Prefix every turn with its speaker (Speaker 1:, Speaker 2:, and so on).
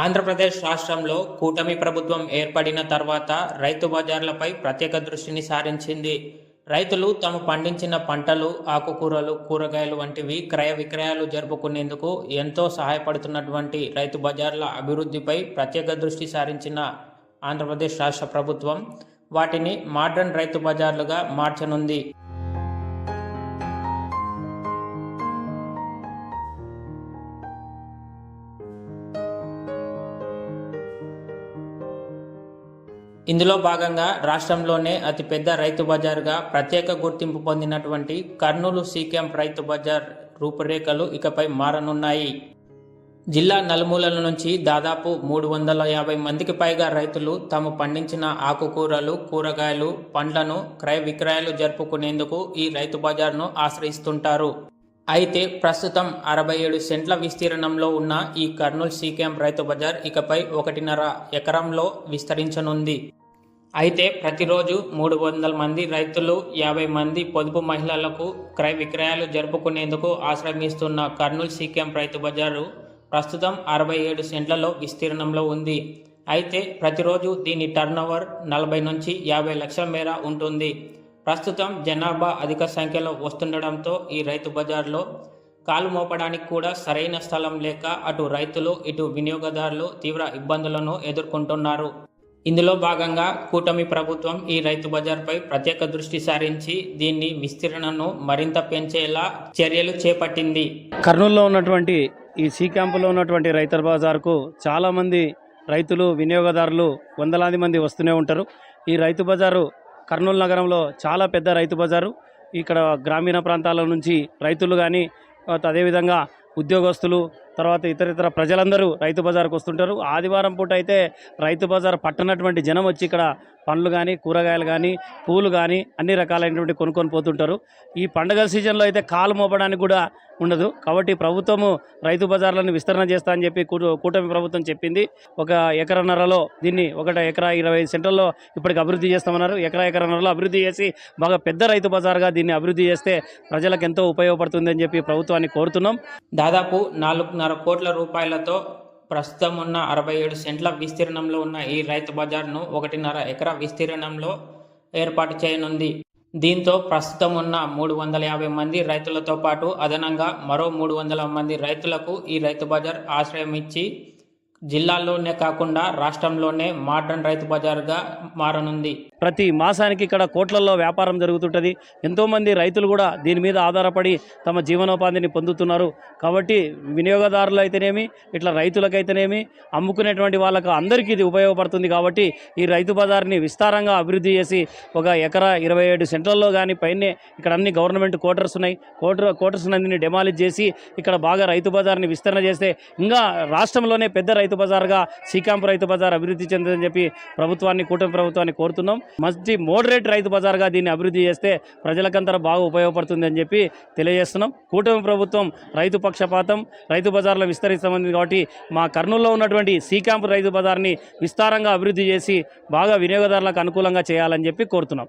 Speaker 1: ఆంధ్రప్రదేశ్ రాష్ట్రంలో కూటమి ప్రభుత్వం ఏర్పడిన తర్వాత రైతు బజార్లపై ప్రత్యేక దృష్టిని సారించింది. రైతులు తాము పండించిన పంటలు ఆకుకూరలు కూరగాయలు వంటివి క్రయ విక్రయాలు జరుపుకునేందుకు ఎంతో సహాయపడుతున్నటువంటి రైతు బజార్ల అభివృద్ధిపై ప్రత్యేక దృష్టి సారించిన ఆంధ్రప్రదేశ్ రాష్ట్ర ప్రభుత్వం వాటిని మోడ్రన్ రైతు బజార్లుగా మార్చనుంది. ఇందులో భాగంగా రాష్ట్రంలోనే అతిపెద్ద రైతు బజార్గా ప్రత్యేక గుర్తింపు పొందినటువంటి కర్నూలు సీకెం రైతు బజార్ రూపురేఖలు ఇకపై మారనున్నాయి. జిల్లా నలుమూలల నుంచి దాదాపు మూడు వందల యాభై మందికి పైగా రైతులు తాము పండించిన ఆకుకూరలు కూరగాయలు పండ్లను క్రయ విక్రయాలు జరుపుకునేందుకు ఈ రైతు బజార్ను ఆశ్రయిస్తుంటారు. అయితే ప్రస్తుతం అరవై ఏడు సెంట్ల విస్తీర్ణంలో ఉన్న ఈ కర్నూలు సీకేఎం రైతు బజార్ ఇకపై ఒకటిన్నర ఎకరంలో విస్తరించనుంది. అయితే ప్రతిరోజు మూడు వందల మంది రైతులు యాభై మంది పొదుపు మహిళలకు క్రయ విక్రయాలు జరుపుకునేందుకు ఆశ్రమిస్తున్న కర్నూలు సీకేఎం రైతు బజారు ప్రస్తుతం అరవై ఏడు సెంట్లలో విస్తీర్ణంలో ఉంది. అయితే ప్రతిరోజు దీని టర్నోవర్ నలభై నుంచి యాభై లక్షల మేర ఉంటుంది. ప్రస్తుతం జనాభా అధిక సంఖ్యలో వస్తుండడంతో ఈ రైతు బజార్లో కాలు మోపడానికి కూడా సరైన స్థలం లేక అటు రైతులు ఇటు వినియోగదారులు తీవ్ర ఇబ్బందులను ఎదుర్కొంటున్నారు. ఇందులో భాగంగా కూటమి ప్రభుత్వం ఈ రైతు బజార్పై ప్రత్యేక దృష్టి సారించి దీన్ని విస్తీర్ణను మరింత పెంచేలా చర్యలు చేపట్టింది.
Speaker 2: కర్నూలులో ఉన్నటువంటి ఈ సీ క్యాంపులో ఉన్నటువంటి రైతు బజార్కు చాలామంది రైతులు వినియోగదారులు వందలాది మంది వస్తూనే ఉంటారు. ఈ రైతు బజారు కర్నూలు నగరంలో చాలా పెద్ద రైతు బజారు. ఇక్కడ గ్రామీణ ప్రాంతాల నుంచి రైతులు కానీ అదేవిధంగా ఉద్యోగస్తులు తర్వాత ఇతర ఇతర ప్రజలందరూ రైతు బజార్కు వస్తుంటారు. ఆదివారం పూట అయితే రైతు బజార్ పట్టనటువంటి జనం వచ్చి ఇక్కడ పండ్లు కానీ కూరగాయలు కానీ పూలు కానీ అన్ని రకాలైనటువంటి కొనుక్కొని పోతుంటారు. ఈ పండగల సీజన్లో అయితే కాలు మోపడానికి కూడా ఉండదు. కాబట్టి ప్రభుత్వము రైతు బజార్లను విస్తరణ చేస్తా అని చెప్పి కూటమి ప్రభుత్వం చెప్పింది. ఒక ఎకరన్నరలో దీన్ని ఒకట ఎకరా ఇరవై ఐదు సెంటర్లో ఇప్పటికి అభివృద్ధి చేస్తామన్నారు. ఎకరా ఎకరన్నరలో అభివృద్ధి చేసి బాగా పెద్ద రైతు బజార్గా దీన్ని అభివృద్ధి చేస్తే ప్రజలకు ఎంతో ఉపయోగపడుతుందని చెప్పి ప్రభుత్వాన్ని కోరుతున్నాం.
Speaker 1: దాదాపు నాలుగున్నర కోట్ల రూపాయలతో ప్రస్తుతం ఉన్న అరవై ఏడు సెంట్ల విస్తీర్ణంలో ఉన్న ఈ రైతు బజార్ను ఒకటిన్నర ఎకరా విస్తీర్ణంలో ఏర్పాటు చేయనుంది. దీంతో ప్రస్తుతం ఉన్న మూడు వందల యాభై మంది రైతులతో పాటు అదనంగా మరో మూడు వందల మంది రైతులకు ఈ రైతు బజార్ ఆశ్రయం ఇచ్చి జిల్లాల్లోనే కాకుండా రాష్ట్రంలోనే మోడ్రన్ రైతు బజార్గా మారనుంది.
Speaker 2: ప్రతి మాసానికి ఇక్కడ కోట్లల్లో వ్యాపారం జరుగుతుంటుంది. ఎంతోమంది రైతులు కూడా దీని మీద ఆధారపడి తమ జీవనోపాధిని పొందుతున్నారు. కాబట్టి వినియోగదారులు అయితేనేమి ఇట్లా రైతులకైతేనేమి అమ్ముకునేటువంటి వాళ్ళకు అందరికీ ఇది ఉపయోగపడుతుంది కాబట్టి ఈ రైతు బజార్ని విస్తారంగా అభివృద్ధి చేసి ఒక ఎకరా ఇరవై ఏడు సెంట్రల్లో కానీ పైనే ఇక్కడ అన్ని గవర్నమెంట్ క్వార్టర్స్ ఉన్నాయి. క్వార్టర్ క్వార్టర్స్ అన్ని డెమాలిజ్ చేసి ఇక్కడ బాగా రైతు బజార్ని విస్తరణ చేస్తే ఇంకా రాష్ట్రంలోనే పెద్ద రైతు బజార్గా శ్రీకాంపు రైతు బజార్ అభివృద్ధి చెందని చెప్పి ప్రభుత్వాన్ని కూటమి ప్రభుత్వాన్ని కోరుతున్నాం. మంచి మోడరేట్ రైతు బజార్గా దీన్ని అభివృద్ధి చేస్తే ప్రజలకంతా బాగా ఉపయోగపడుతుంది అని చెప్పి తెలియజేస్తున్నాం. కూటమి ప్రభుత్వం రైతు పక్షపాతం రైతు బజార్లో విస్తరిస్తామని కాబట్టి మా కర్నూలులో ఉన్నటువంటి సీ క్యాంప్ రైతు బజార్ని విస్తారంగా అభివృద్ధి చేసి బాగా వినియోగదారులకు అనుకూలంగా చేయాలని చెప్పి కోరుతున్నాం.